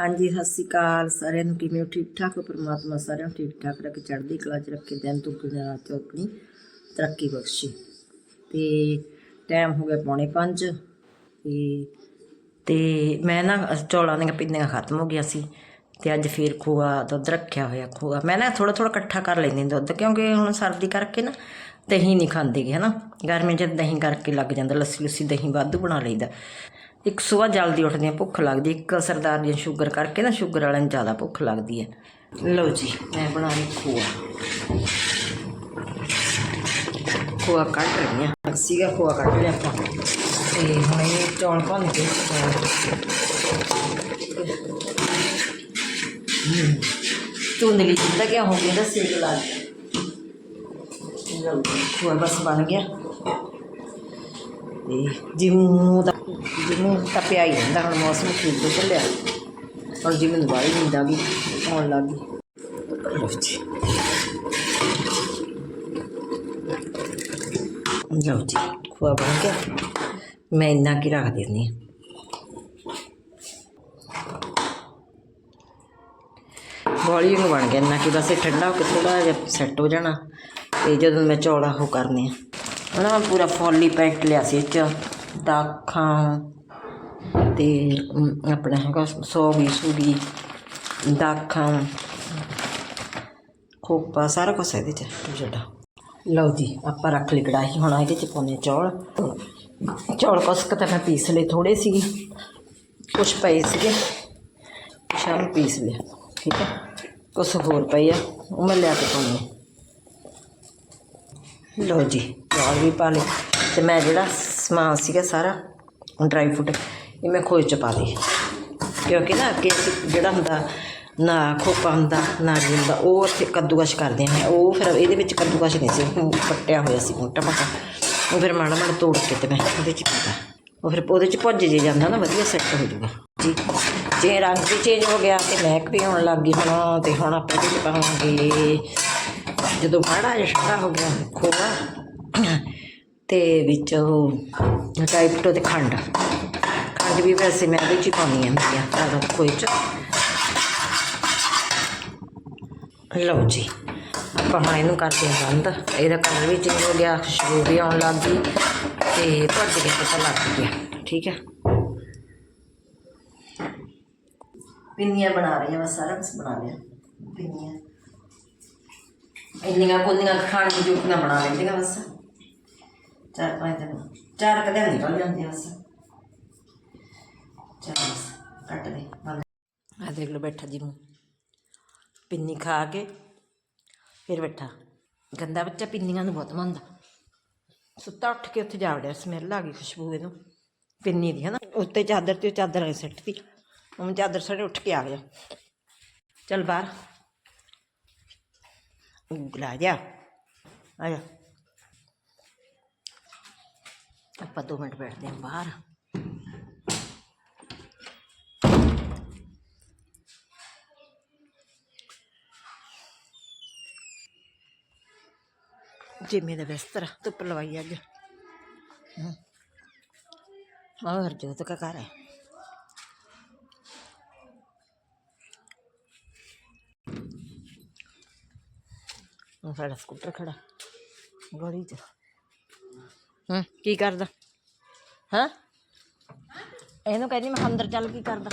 ਹਾਂਜੀ, ਸਤਿ ਸ਼੍ਰੀ ਅਕਾਲ ਸਾਰਿਆਂ ਨੂੰ। ਕਿਵੇਂ ਠੀਕ ਠਾਕ ਹੋ? ਪਰਮਾਤਮਾ ਸਾਰਿਆਂ ਨੂੰ ਠੀਕ ਠਾਕ ਰੱਖੇ, ਚੜ੍ਹਦੀ ਕਲਾ 'ਚ ਰੱਖੇ, ਦਿਨ ਤੋਂ ਕਿਨੇ ਰਾਤ ਆਪਣੀ ਤਰੱਕੀ ਬਖਸ਼ੇ। ਤੇ ਟਾਈਮ ਹੋ ਗਿਆ ਪੌਣੇ 5 ਤੇ ਤੇ ਮੈਂ ਨਾ ਚੌਲਾਂ ਦੀਆਂ ਪਿੰਨੀਆਂ ਖਤਮ ਹੋ ਗਈਆਂ ਸੀ ਤੇ ਅੱਜ ਫੇਰ ਖੋਆ, ਦੁੱਧ ਰੱਖਿਆ ਹੋਇਆ ਖੋਆ। ਮੈਂ ਨਾ ਥੋੜਾ ਥੋੜਾ ਇਕੱਠਾ ਕਰ ਲੈਂਦੀ ਦੁੱਧ, ਕਿਉਂਕਿ ਹੁਣ ਸਰਦੀ ਕਰਕੇ ਨਾ ਦਹੀਂ ਨਹੀਂ ਖਾਂਦੇ ਹੈ ਨਾ ਗਰਮੀ 'ਚ ਦਹੀਂ ਕਰਕੇ ਲੱਗ ਜਾਂਦਾ ਲੱਸੀ ਲੁੱਸੀ ਦਹੀਂ ਵਾਧੂ ਬਣਾ ਲਈਦਾ। ਇੱਕ ਸੁਬਾਹ ਜਲਦੀ ਉੱਠਦੀ ਹਾਂ ਭੁੱਖ ਲੱਗਦੀ ਇੱਕ ਸਰਦਾਰ ਦੀਆਂ ਸ਼ੂਗਰ ਕਰਕੇ ਨਾ ਸ਼ੂਗਰ ਵਾਲਿਆਂ ਨੂੰ ਜ਼ਿਆਦਾ ਭੁੱਖ ਲੱਗਦੀ ਹੈ। ਲਓ ਜੀ ਮੈਂ ਬਣਾ ਲਈ ਖੋਆ। ਖੋਆ ਕੱਟ ਰਹੀ ਹਾਂ। ਸੀਗਾ ਖੋਆ ਕੱਟ ਲਿਆ ਆਪਾਂ। ਤੇ ਹੁਣ ਇਹ ਚੌਲ ਭੰਨ ਕੇ ਧੁੰਦਲੀ ਜਿੱਦਾਂ ਕਿ ਹੋ ਗਿਆ ਦਾ ਸੇਕ ਲਾ ਲਓ ਜੀ, ਖੋਆ ਬਸ ਬਣ ਗਿਆ। ਤੇ ਜਿਵੇਂ ਦਾ ਜਿਵੇਂ ਤਾਂ ਪਿਆ ਹੀ ਰਹਿੰਦਾ ਹੁਣ ਮੌਸਮ ਠੀਕ ਹੋ ਚੱਲਿਆ। ਹੁਣ ਜਿਵੇਂ ਦੁਬਾਰਾ ਨੀਂਦ ਆ ਗਈ ਆਉਣ ਲੱਗ ਗਈ। ਲਓ ਜੀ। ਜੀ। ਖੋਆ ਬਣ ਗਿਆ। ਮੈਂ ਇੰਨਾ ਕੀ ਰੱਖ ਦਿੰਦੀ ਬੋਲੀ ਨੂੰ ਬਣ ਗਿਆ ਇੰਨਾ ਕਿ ਬਸ ਇਹ ਠੰਡਾ ਹੋ ਕੇ ਥੋੜਾ ਜਿਹਾ ਸੈੱਟ ਹੋ ਜਾਣਾ। ਤੇ ਜਦੋਂ ਮੈਂ ਚੌੜਾ ਹੋ ਕਰਨੇ ਆ ਉਹਨਾਂ ਮੈਂ ਪੂਰਾ ਫੋਲੀ ਪੈਕਟ ਲਿਆ ਸੀ ਇਹ ਚ। ਦਾਖਾਂ ਅਤੇ ਆਪਣਾ ਹੈਗਾ ਸੌਗੀ ਸੂਗੀ ਦਾਖਾਂ, ਖੋਪਾ, ਸਾਰਾ ਕੁਛ ਇਹਦੇ ਚ ਜਿਹੜਾ ਲਓ ਜੀ, ਆਪਾਂ ਰੱਖ ਲਈ ਕੜਾਹੀ, ਹੁਣ ਇਹਦੇ ਚ ਪਾਉਣੇ ਚੌਲ। ਚੌਲ ਕੁਛ ਤਾਂ ਮੈਂ ਪੀਸ ਲਏ ਥੋੜੇ ਸੀਗੇ, ਕੁਛ ਪਏ ਸੀਗੇ ਸ਼ਾਮ ਪੀਸ ਲਿਆ ਠੀਕ ਹੈ? ਕੁਛ ਹੋਰ ਪਏ ਆ, ਉਹ ਮੈਂ ਲਿਆ ਕੇ ਪਾਉਣੀ ਲਓ ਜੀ, ਚੌਲ ਵੀ ਪਾ ਲਏ, ਤੇ ਮੈਂ ਜਿਹੜਾ ਸਮਾਨ ਸੀਗਾ ਸਾਰਾ, ਡਰਾਈ ਫਰੂਟ ਇਹ ਮੈਂ ਖੋਏ ਚ ਪਾ ਲਏ ਕਿਉਂਕਿ ਨਾ ਅੱਗੇ ਅਸੀਂ ਜਿਹੜਾ ਹੁੰਦਾ, ਨਾ ਖੋਪਾ ਹੁੰਦਾ, ਨਾ ਜੀ ਹੁੰਦਾ, ਉਹ ਇੱਥੇ ਕੱਦੂਕਸ਼ ਕਰਦੇ ਆ ਉਹ ਫਿਰ ਇਹਦੇ ਵਿੱਚ ਕੱਦੂਕਸ਼ ਨਹੀਂ ਸੀ ਉਹ ਕੱਟਿਆ ਹੋਇਆ ਸੀ ਮੋਟਾ ਮੋਟਾ ਉਹ ਫਿਰ ਮਾੜਾ ਮਾੜਾ ਤੋੜ ਕੇ ਤੇ ਮੈਂ ਉਹਦੇ ਚ ਪਾਤਾ। ਉਹ ਫਿਰ ਉਹਦੇ ਚ ਭੁੱਜ ਜੇ ਜਾਂਦਾ ਨਾ, ਵਧੀਆ ਸੈੱਟ ਹੋ ਜਾਊਗਾ। ਜੀ। ਜੇ ਰੰਗ ਵੀ ਚੇਂਜ ਹੋ ਗਿਆ ਤੇ ਮਹਿਕ ਵੀ ਆਉਣ ਲੱਗ ਗਈ ਹੁਣ, ਤੇ ਹੁਣ ਆਪਾਂ ਇਹਦੇ ਚ ਪਾਵਾਂਗੇ। ਜਦੋਂ ਮਾੜਾ ਜਿਹਾ ਠੰਡਾ ਹੋ ਗਿਆ, ਖੋਆ, ਤੇ ਵਿੱਚ ਉਹ ਟਾਈਪਟੋ ਤੇ ਖੰਡ। ਖੰਡ ਵੀ ਵੈਸੇ ਮੈਂ ਇਹਦੇ ਚ ਹੀ ਪਾਉਂਦੀ ਹਾਂ, ਮੇਰੀਆਂ ਜ਼ਿਆਦਾ ਖੋਏ ਚ। ਲਓ ਜੀ, ਆਪਾਂ ਹੁਣ ਇਹਨੂੰ ਕਰਦੇ ਹਾਂ ਬੰਦ। ਇਹਦਾ ਕਲਰ ਵੀ ਚੇਂਜ ਹੋ ਗਿਆ, ਖੁਸ਼ਬੂ ਵੀ ਆਉਣ ਲੱਗ ਗਈ, ਤੇ ਭੱਜ ਕੇ ਪਤਾ ਲੱਗ ਗਿਆ, ਠੀਕ ਹੈ? ਪਿੰਨੀਆਂ ਬਣਾ ਰਹੀ ਹਾਂ, ਬਸ ਸਾਰਾ ਕੁਝ ਬਣਾ ਲਿਆ, ਪਿੰਨੀਆਂ। ਇੰਨੀਆਂ ਕੋਲੀਆਂ ਖਾਣ ਦੀ ਜੋਗੀਆਂ ਬਣਾ ਲੈਂਦੀਆਂ ਬਸ। ਚਾਰ ਪੰਜ ਦਿਨ, ਚਾਰ ਕਦੇ ਨਿਕਲ ਜਾਂਦੇ ਬਸ। ਚਲ ਕੱਟ ਦੇ ਬੰਦ ਆ ਦੇਖ ਲਓ ਬੈਠਾ ਜੀ ਨੂੰ ਪਿੰਨੀ ਖਾ ਕੇ ਫਿਰ ਬੈਠਾ। ਗੰਦਾ ਬੱਚਾ ਪਿੰਨੀਆਂ ਨੂੰ ਬਹੁਤ ਮੰਨਦਾ। ਸੁੱਤਾ ਉੱਠ ਕੇ ਉੱਥੇ ਜਾ ਵੜਿਆ ਸਮੈਲ ਆ ਗਈ ਖੁਸ਼ਬੂ ਇਹਨੂੰ। ਪਿੰਨੀ ਦੀ ਹੈ ਨਾ ਉੱਤੇ ਚਾਦਰ ਤੇ ਉਹ ਚਾਦਰ ਨੇ ਸਿੱਟ ਤੀ ਉਹ ਚਾਦਰ ਸੜੇ ਉੱਠ ਕੇ ਆ ਗਿਆ। ਚੱਲ ਬਾਹਰ। ਉਂਗਲਾ ਜਾ। ਆ ਜਾ। ਆਪਾਂ ਦੋ ਮਿੰਟ ਬੈਠਦੇ ਹਾਂ ਬਾਹਰ। ਜਿਮੇ ਦਾ ਬਿਸਤਰਾ ਧੁੱਪ ਲਵਾਈ ਅੱਜ ਹਮ। ਹੋਰ ਜੋਤ ਕਾ ਘਰ ਹੈ ਉਹ ਸਾਡਾ ਸਕੂਟਰ ਖੜਾ ਗਲੀ ਚ। ਹਾਂ ਕੀ ਕਰਦਾ? ਹਾਂ? ਇਹਨੂੰ ਕਹਿੰਦੀ ਮੈਂ ਅੰਦਰ ਚੱਲ ਕੀ ਕਰਦਾ?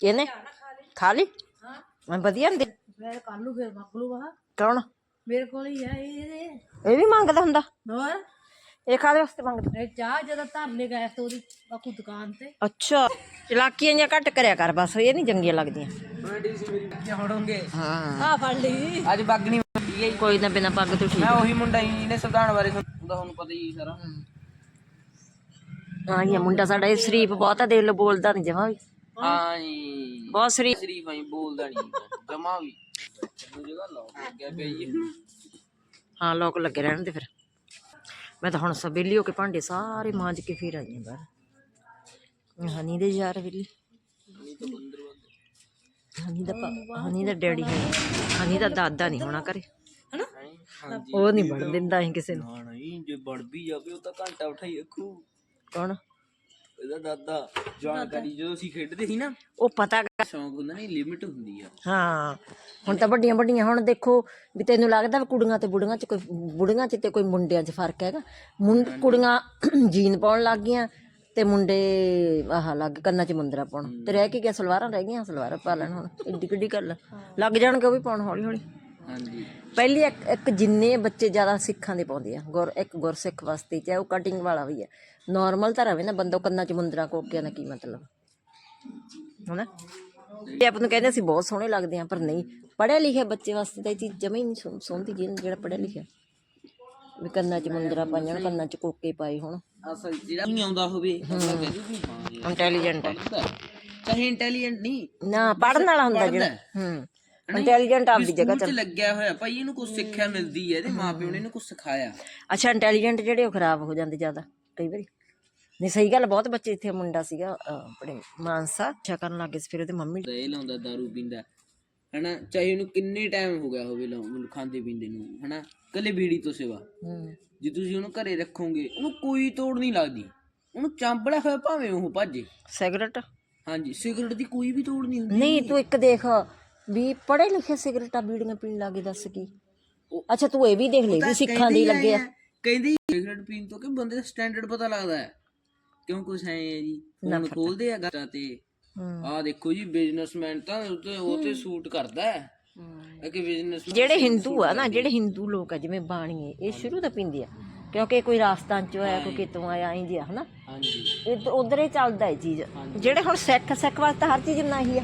ਇਹਨੇ? ਖਾ ਲਈ। ਮੈਂ ਵਧੀਆ ਹੁੰਦੀ। ਮੈਂ ਕੱਲ ਨੂੰ ਫਿਰ ਮੰਗ ਲੂਗਾ ਕੌਣ? ਮੇਰੇ ਕੋਲ ਹੀ ਆ ਇਹ ਇਹਦੇ ਇਹ ਵੀ ਮੰਗਦਾ ਹੁੰਦਾ? ਹੋਰ? ਇਹ ਕਾਹਦੇ ਵਾਸਤੇ ਮੰਗਦਾ? ਇਹ ਚਾਹ ਜਦੋਂ ਧਰਨੇ ਗਏ ਸੀ ਉਹਦੀ ਬਾਕੂ ਦੁਕਾਨ ਤੇ। ਅੱਛਾ। ਚਲਾਕੀਆਂ ਜਾਂ ਘੱਟ ਕਰਿਆ ਕਰ ਬਸ ਇਹ ਨਹੀਂ ਚੰਗੀਆਂ ਲੱਗਦੀਆਂ। ਹੋਣਗੇ ਹਾਂ। ਆ ਫੜ ਲਈ। ਅੱਜ ਬਾਗਣੀ ਮੰਡੀ ਗਈ ਕੋਈ ਨਾ ਬਿਨਾ ਪੱਗ ਤੋਂ ਠੀਕ ਮੈਂ ਉਹੀ ਮੁੰਡਾ ਹੀ ਇਹਨੇ ਸੰਵਿਧਾਨ ਬਾਰੇ ਸੁਣਦਾ ਤੁਹਾਨੂੰ ਪਤਾ ਹੀ ਸਾਰਾ। ਹਾਂ ਇਹ ਮੁੰਡਾ ਸਾਡਾ ਇਹ ਸ਼ਰੀਫ ਬਹੁਤ ਆ ਦੇਖ ਲਓ ਬੋਲਦਾ ਨਹੀਂ ਜਮਾ ਵੀ। ਹਾਂ ਜੀ। ਬਹੁਤ ਸ਼ਰੀਫ ਸ਼ਰੀਫ ਆਈ ਬੋਲਦਾ ਨਹੀਂ ਜਮਾ ਵੀ ਉਹ ਜਗ੍ਹਾ ਲਾਉ ਲੱਗਿਆ ਪਿਆ ਜੀ ਹਾਂ ਲੋਕ ਲੱਗੇ ਰਹਿਣ ਦੇ ਫਿਰ ਮੈਂ ਤਾਂ ਹੁਣ ਸਵੇਲੀ ਹੋ ਕੇ ਭਾਂਡੇ ਸਾਰੇ ਮਾਂਜ ਕੇ ਫੇਰ ਆਈ ਹਾਂ ਬਾਹਰ ਹਨੀ ਦੇ ਯਾਰ ਵੇਲੀ ਹਨੀ ਦਾ ਪਾ- ਹਨੀ ਦਾ ਡੈਡੀ ਹੈ ਹਨੀ ਦਾ ਦਾਦਾ ਨਹੀਂ ਹੋਣਾ ਘਰੇ ਹਾਂਜੀ ਉਹ ਨਹੀਂ ਬਣ ਦਿੰਦਾ ਅਸੀਂ ਕਿਸੇ ਨੂੰ ਹਾਂ ਨਹੀਂ ਜੇ ਬੜ ਵੀ ਜਾਵੇ ਉਹ ਤਾਂ ਘੰਟਾ ਉਠਾਈ ਰੱਖੂ ਕੌਣ ਇਹਦਾ ਦਾਦਾ। ਜਾਣਕਾਰੀ ਜਦੋਂ ਅਸੀਂ ਖੇਡਦੇ ਸੀ ਨਾ ਉਹ ਪਤਾ ਕਰ- ਸ਼ੌਂਕ ਹੁੰਦਾ ਨਹੀਂ ਲਿਮਿਟ ਹੁੰਦੀ ਆ। ਹਾਂ ਹੁਣ ਤਾਂ ਵੱਡੀਆਂ ਵੱਡੀਆਂ ਹੁਣ ਦੇਖੋ ਵੀ ਤੈਨੂੰ ਲੱਗਦਾ ਵੀ ਕੁੜੀਆਂ ਤੇ ਬੁੜੀਆਂ 'ਚ ਕੋਈ ਬੁੜੀਆਂ 'ਚ ਤੇ ਕੋਈ ਮੁੰਡਿਆਂ 'ਚ ਫ਼ਰਕ ਹੈਗਾ? ਮੁੰਡ ਕੁੜੀਆਂ ਜੀਨ ਪਾਉਣ ਲੱਗ ਗਈਆਂ ਤੇ ਮੁੰਡੇ ਆਹ ਲੱਗ ਕੰਨਾਂ 'ਚ ਮੁੰਦਰਾ ਪਾਉਣ। ਤੇ ਰਹਿ ਕੀ ਗਿਆ ਸਲਵਾਰਾਂ ਰਹਿ ਗਈਆਂ ਸਲਵਾਰਾਂ ਪਾ ਲੈਣ ਹੁਣ। ਏਡੀ ਕਿੱਡੀ ਗੱਲ ਆ। ਲੱਗ ਜਾਣਗੇ ਉਹ ਵੀ ਪਾਉਣ ਹੌਲੀ ਹੌਲੀ ਹਾਂਜੀ। ਪਹਿਲੀ ਇੱਕ ਇੱਕ ਜਿੰਨੇ ਬੱਚੇ ਜ਼ਿਆਦਾ ਸਿੱਖਾਂ ਦੇ ਪਾਉਂਦੇ ਆ ਗੁਰ ਇੱਕ ਗੁਰਸਿੱਖ ਵਾਸਤੇ ਚਾਹੇ ਉਹ ਕਟਿੰਗ ਵਾਲਾ ਵੀ ਹੈ ਨਾਰਮਲ ਤਾਂ ਰਵੇ ਨਾ ਬੰਦੋ ਕੰਨਾਂ 'ਚ ਮੁੰਦਰਾ ਕੋਕਿਆਂ ਦਾ ਕੀ ਮਤਲਬ? ਹਨਾ? ਤੇ ਆਪਾਂ ਨੂੰ ਕਹਿੰਦੇ ਅਸੀਂ ਬਹੁਤ ਸੋਹਣੇ ਲੱਗਦੇ ਆ ਪਰ ਨਹੀਂ। ਪੜ੍ਹੇ ਲਿਖੇ ਬੱਚੇ ਵਾਸਤੇ ਤਾਂ ਇਹ ਚੀਜ਼ ਜਮੇ ਹੀ ਨਹੀਂ ਸੋਹ- ਸੋਹਣਦੀ ਜਿਹਨ- ਜਿਹੜਾ ਪੜ੍ਹਿਆ ਲਿਖਿਆ। ਵੀ ਕੰਨਾਂ 'ਚ ਮੁੰਦਰਾ ਪਾਈਆਂ ਹੋਣ, ਕੰਨਾਂ 'ਚ ਕੋਕੇ ਪਾਏ ਹੋਣ। ਅਸਲ ਜਿਹੜਾ ਨਹੀਂ ਆਉਂਦਾ ਹੋਵੇ ਵੀ ਹਾਂ ਇੰਟੈਲੀਜੈਂਟ ਹੈ ਪੜ੍ਹਦਾ। ਚਾਹੇ ਇੰਟੈਲੀਜੈਂਟ ਨਹੀਂ। ਨਾ ਪੜ੍ਹਨ ਵਾਲਾ ਹੁੰਦਾ ਜਿਹੜਾ ਹੂੰ। ਇੰਟੈਲੀਜੈਂਟ ਆਪਦੀ ਜਗ੍ਹਾ ਚ ਲੱਗਿਆ ਹੋਇਆ ਭਾਈ ਇਹਨੂੰ ਕੁਝ ਸਿੱਖਿਆ ਮਿਲਦੀ ਹੈ ਇਹਦੇ ਮਾਪਿਓ ਨੇ ਇਹਨੂੰ ਕੁਝ ਸਿਖਾਇਆ। ਅੱਛਾ ਇੰਟੈਲੀਜੈਂਟ ਜਿਹੜੇ ਉਹ ਖਰਾਬ ਹੋ ਜਾਂਦੇ ਜ਼ਿਆਦਾ ਕਈ ਵਾਰੀ। ਨਹੀਂ ਸਹੀ ਗੱਲ ਬਹੁਤ ਬੱਚੇ ਇੱਥੇ ਮੁੰਡਾ ਸੀਗਾ ਅਹ, ਆਪਣੇ ਮਾਨਸਾ ਅੱਛਾ ਕਰਨ ਲੱਗੇ ਸੀ ਫਿਰ ਉਹਦੇ ਮੰਮੀ ਇਹ ਲਾਉਂਦਾ दारू ਪੀਂਦਾ। ਹਨਾ ਚਾਹੇ ਉਹਨੂੰ ਕਿੰਨੇ ਟਾਈਮ ਹੋ ਗਿਆ ਹੋਵੇ ਲਾਉਣ ਖਾਂਦੇ ਪੀਂਦੇ ਨੂੰ ਹਨਾ? ਕੱਲੇ ਬੀੜੀ ਤੋਂ ਸਿਵਾ। ਹੂੰ। ਜੇ ਤੁਸੀਂ ਉਹਨੂੰ ਘਰੇ ਰੱਖੋਗੇ ਉਹਨੂੰ ਕੋਈ ਤੋੜ ਨਹੀਂ ਲੱਗਦੀ। ਉਹਨੂੰ ਚਾਂਬਲਿਆ ਹੋਇਆ ਭਾਵੇਂ ਉਹ ਭੱਜੇ। ਸਿਗਰਟ? ਹਾਂਜੀ ਸਿਗਰਟ ਦੀ ਕੋਈ ਵੀ ਤੋੜ ਨਹੀਂ ਹੁੰਦੀ ਨਹੀਂ ਤੂੰ ਇੱਕ ਦੇਖ ਵੀ ਪੜ੍ਹੇ ਲਿਖੇ ਸਿਗਰਟਾਂ ਬੀੜੀਆਂ ਪੀਣ ਲੱਗੇ ਦੱਸ ਕੀ? ਅੱਛਾ ਤੂੰ ਇਹ ਵੀ ਦੇਖ ਲਈ ਵੀ ਸਿੱਖਾਂ ਦੀ ਲੱਗੇ ਆ। ਕਹਿੰਦੇ ਸਿਗਰਟ ਪੀਣ ਤੋਂ ਕਿ ਬੰਦੇ ਦਾ ਸਟੈਂਡਰਡ ਪਤਾ ਲੱਗਦਾ ਹੈ? ਕਿਉਂ ਕੁਛ ਹੈ ਜੀ? ਫੋਨ ਖੋਲਦੇ ਆ ਗੱਟਾਂ ਤੇ। ਆਹ ਦੇਖੋ ਜੀ ਬਿਜ਼ਨਸਮੈਨ ਤਾਂ ਉਹ ਤੇ ਸੂਟ ਕਰਦਾ ਹੈ। ਕਿ ਬਿਜ਼ਨਸ ਜਿਹੜੇ ਹਿੰਦੂ ਆ ਨਾ ਜਿਹੜੇ ਹਿੰਦੂ ਲੋਕ ਆ ਜਿਵੇਂ ਬਾਣੀਏ ਇਹ ਸ਼ੁਰੂ ਤੋਂ ਪੀਂਦੇ ਆ। ਕਿਉਂਕਿ ਕੋਈ ਰਾਜਸਥਾਨ ਚੋਂ ਆਇਆ ਕੋਈ ਕਿਤੋਂ ਆਇਆ ਇੰਜ ਆ ਹਨਾ? ਹਾਂਜੀ। ਇਹ ਉਧਰ ਹੀ ਚੱਲਦਾ ਇਹ ਚੀਜ਼। ਜਿਹੜੇ ਹੁਣ ਸਿੱਖ ਸਿੱਖ ਵਾਸਤੇ ਹਰ ਚੀਜ਼ ਆ। ਨਾ ਜਮਾ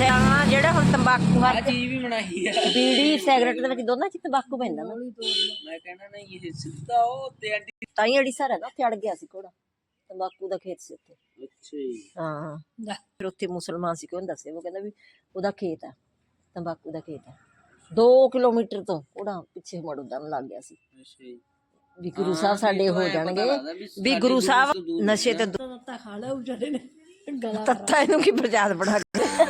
ਸਿਆਣਾ ਜਿਹੜਾ ਹੁਣ ਤੰਬਾਕੂ ਹਰ ਆ ਚੀਜ਼ ਵੀ ਬਣਾਈ ਆ। ਬੀੜੀ ਸਿਗਰਟ ਦੇ ਵਿੱਚ ਦੋਨਾਂ ਚ ਤੰਬਾਕੂ ਪੈਂਦਾ ਨਾ। ਮੈਂ ਕਹਿੰਦਾ ਨਹੀਂ ਇਹ ਸਿੱਧਾ ਉਹ ਤੇ ਆਂਟੀ ਤਾਂ ਹੀ ਅੜੀਸਾ ਹੈਗਾ ਉੱਥੇ ਅੜ ਗਿਆ ਸੀ ਘੋੜਾ ਤੰਬਾਕੂ ਦਾ ਖੇਤ ਸੀ ਉੱਥੇ। ਅੱਛਾ ਜੀ। ਹਾਂ। ਫਿਰ ਉੱਥੇ ਮੁਸਲਮਾਨ ਸੀ ਕੋਈ ਦੱਸੇ ਉਹ ਕਹਿੰਦਾ ਵੀ ਉਹਦਾ ਖੇਤ ਆ ਤੰਬਾਕੂ ਦਾ ਖੇਤ ਆ। 2 ਕਿਲੋਮੀਟਰ ਤੋਂ ਘੋੜਾ ਪਿੱਛੇ ਮੁੜ ਉਦਾਂ ਲੱਗ ਗਿਆ ਸੀ। ਅੱਛਾ ਜੀ। ਵੀ ਗੁਰੂ ਸਾਹਿਬ ਸਾਡੇ ਹੋ ਜਾਣਗੇ। ਵੀ ਗੁਰੂ ਸਾਹਿਬ ਨਸ਼ੇ ਤੇ ਤਾਂ ਤਾਂ ਖਾ ਲਿਆ ਵਿਚਾਰੇ ਨੇ। ਗਲਾ ਤੱਤਾ ਇਹਨੂੰ ਕੀ ਪ੍ਰਜਾਦ ਬਣਾ ਕੇ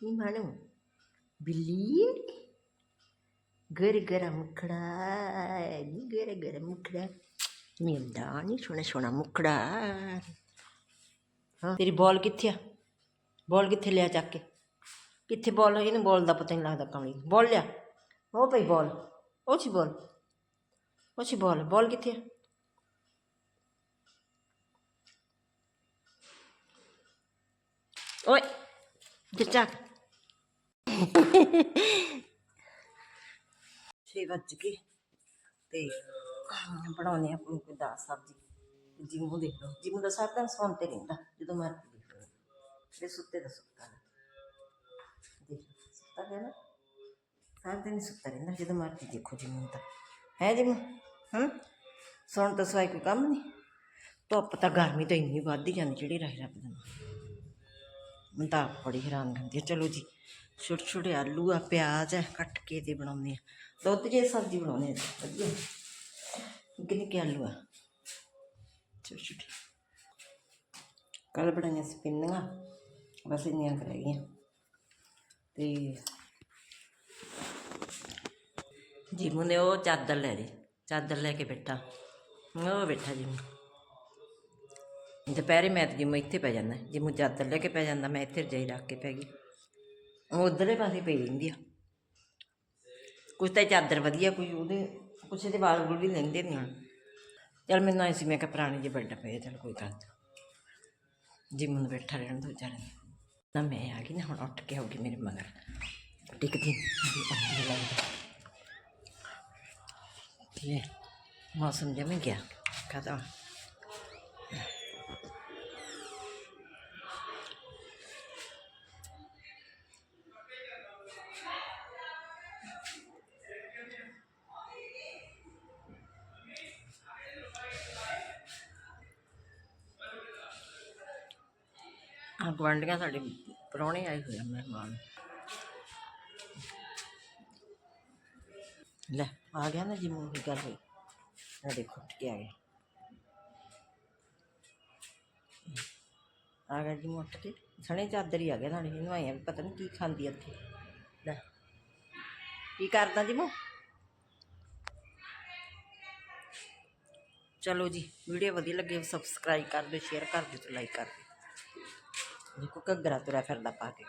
ਕੀ ਮਾਣੂ ਬਿੱਲੀ ਗਰ ਗਰ ਮੁਖੜਾ ਨੀ ਗਰ ਗਰ ਮੁਖੜਾ ਮਿੰਦਾ ਨੀ ਸੋਹਣਾ ਸੋਹਣਾ ਮੁਖੜਾ ਹਾਂ ਤੇਰੀ ਬਾਲ ਕਿੱਥੇ ਆ ਬਾਲ ਕਿੱਥੇ ਲਿਆ ਚੱਕ ਕੇ ਕਿੱਥੇ ਬਾਲ ਇਹਨੂੰ ਬਾਲ ਦਾ ਪਤਾ ਨਹੀਂ ਲੱਗਦਾ ਕਮਲੀ ਬਾਲ ਲਿਆ ਉਹ ਪਈ ਬਾਲ ਉਹ ਸੀ ਬਾਲ ਉਹ ਸੀ ਬਾਲ ਬਾਲ ਕਿੱਥੇ ਆ ਓਏ ਵੱਜ ਗਏ ਤੇ ਬਣਾਉਣੇ ਆ ਕੋਈ ਦਾਲ ਸਬਜ਼ੀ। ਜਿਮੂ ਦੇਖ ਲਓ। ਜਿਮੂ ਦਾ ਸਾਰਾ ਦਿਨ ਸੌਣ ਤੇ ਰਹਿੰਦਾ, ਜਦੋਂ ਮਰਜ਼ੀ ਦੇਖ ਲਓ। ਤੇ ਸੁੱਤੇ ਦਾ ਸੁੱਤਾ ਦੇਖ ਸੁੱਤਾ ਹੈ ਨਾ ਸਾਰਾ ਦਿਨ ਸੁੱਤਾ ਰਹਿੰਦਾ, ਜਦੋਂ ਮਰਜ਼ੀ ਦੇਖੋ ਜਿਮੂ ਦਾ। ਹੈ ਜਿਮੂ ਹਾਂ? ਸੌਣ ਤੋਂ ਸਿਵਾਏ ਕੋਈ ਕੰਮ ਨਹੀਂ? ਧੁੱਪ ਤਾਂ ਗਰਮੀ ਤਾਂ ਇੰਨੀ ਵੱਧਦੀ ਜਾਂਦੀ, ਜਿਹੜੀ ਰਹਿ ਰੱਬ ਦਾ ਤਾਂ ਬੜੀ ਹੈਰਾਨ ਕਰਦੀ ਹਾਂ ਚਲੋ ਜੀ ਛੋਟੇ ਛੋਟੇ ਆਲੂ ਆ, ਪਿਆਜ਼ ਹੈ ਕੱਟ ਕੇ ਤੇ ਬਣਾਉਂਦੇ ਆ। ਦੁੱਧ ਜੇ ਸਬਜ਼ੀ ਬਣਾਉਂਦੇ ਆ, ਵਧੀਆ। ਨਿੱਕੇ ਨਿੱਕੇ ਆਲੂ ਆ? ਛੋਟੇ ਛੋਟੇ। ਕੱਲ ਬਣਾਈਆਂ ਸੀ ਪਿੰਨੀਆਂ, ਬਸ ਇੰਨੀਆਂ ਕਰ ਰਹਿ ਗਈਆਂ। ਤੇ ਜੀਮੂ ਨੇ ਉਹ ਚਾਦਰ ਲੈ ਲਈ, ਚਾਦਰ ਲੈ ਕੇ ਬੈਠਾ। ਉਹ ਬੈਠਾ ਜਿਮੂ। ਦੁਪਹਿਰੇ ਮੈਂ ਤੇ ਜਿੰਮੂ ਇੱਥੇ ਪੈ ਜਾਂਦਾ, ਜਿੰਮੂ ਚਾਦਰ ਲੈ ਕੇ ਪੈ ਜਾਂਦਾ, ਮੈਂ ਇੱਥੇ ਰਜਾਈ ਰੱਖ ਕੇ ਪੈ ਗਈ। ਉਹ ਉਧਰਲੇ ਪਾਸੇ ਪਈ ਰਹਿੰਦੀ ਆ। ਕੁਛ ਤਾਂ ਚਾਦਰ ਵਧੀਆ, ਕੋਈ ਉਹਦੇ, ਕੁਛ ਇਹਦੇ ਵਾਲ ਵੂਲ ਵੀ ਲੈਂਦੇ ਨਹੀਂ ਹੁਣ। ਚਲ ਮੈਨੂੰ ਐਸੀ ਮੈਂ ਕਿਹਾ ਪੁਰਾਣੇ ਜਿਹੇ ਵੱਡਾ ਪਏ ਚਲ ਕੋਈ ਗੱਲ ਨਹੀਂ ਜਿੰਮੂ ਨੂੰ ਬੈਠਾ ਰਹਿਣ ਦੋ ਵਿਚਾਰੇ ਨੂੰ। ਨਾ ਮੈਂ ਆ ਗਈ, ਨਾ ਹੁਣ ਉੱਠ ਕੇ ਆਉਗੀ ਮੇਰੇ ਮਗਰ। ਟਿਕਦੀ ਵੀ ਆਉਂਦੀ ਮੌਸਮ ਜਮੇ ਗਿਆ। ਖਤਮ ਗੁਆਂਢੀਆਂ ਸਾਡੇ ਪ੍ਰਾਹੁਣੇ ਆਏ ਹੋਏ ਆ ਮਹਿਮਾਨ। ਲੈ, ਆ ਗਿਆ ਨਾ ਜੀ, ਮੂੰਹ ਦੀ ਗੱਲ। ਹੋਈ ਆ ਦੇਖੋ ਉੱਠ ਕੇ ਆ ਗਿਆ ਆ ਗਿਆ ਜੀ ਮੂੰਹ ਉੱਠ ਕੇ ਸਣੇ ਚਾਦਰ ਹੀ ਆ ਗਿਆ ਨਾਲੇ ਇਹਨੂੰ ਆਇਆ ਵੀ ਪਤਾ ਨਹੀਂ ਕੀ ਖਾਂਦੀ ਆ ਇੱਥੇ ਲੈ, ਕੀ ਕਰਦਾ ਜੀ ਮੂੰਹ? ਚਲੋ ਜੀ, ਵੀਡੀਓ ਵਧੀਆ ਲੱਗੇ ਸਬਸਕ੍ਰਾਈਬ ਕਰ ਦਿਓ ਸ਼ੇਅਰ ਕਰ ਦਿਓ ਤੇ ਲਾਈਕ ਕਰ ਦਿਓ। ਦੇਖੋ ਘੱਗਰਾ ਤੁਰਿਆ ਫਿਰਦਾ ਪਾ ਕੇ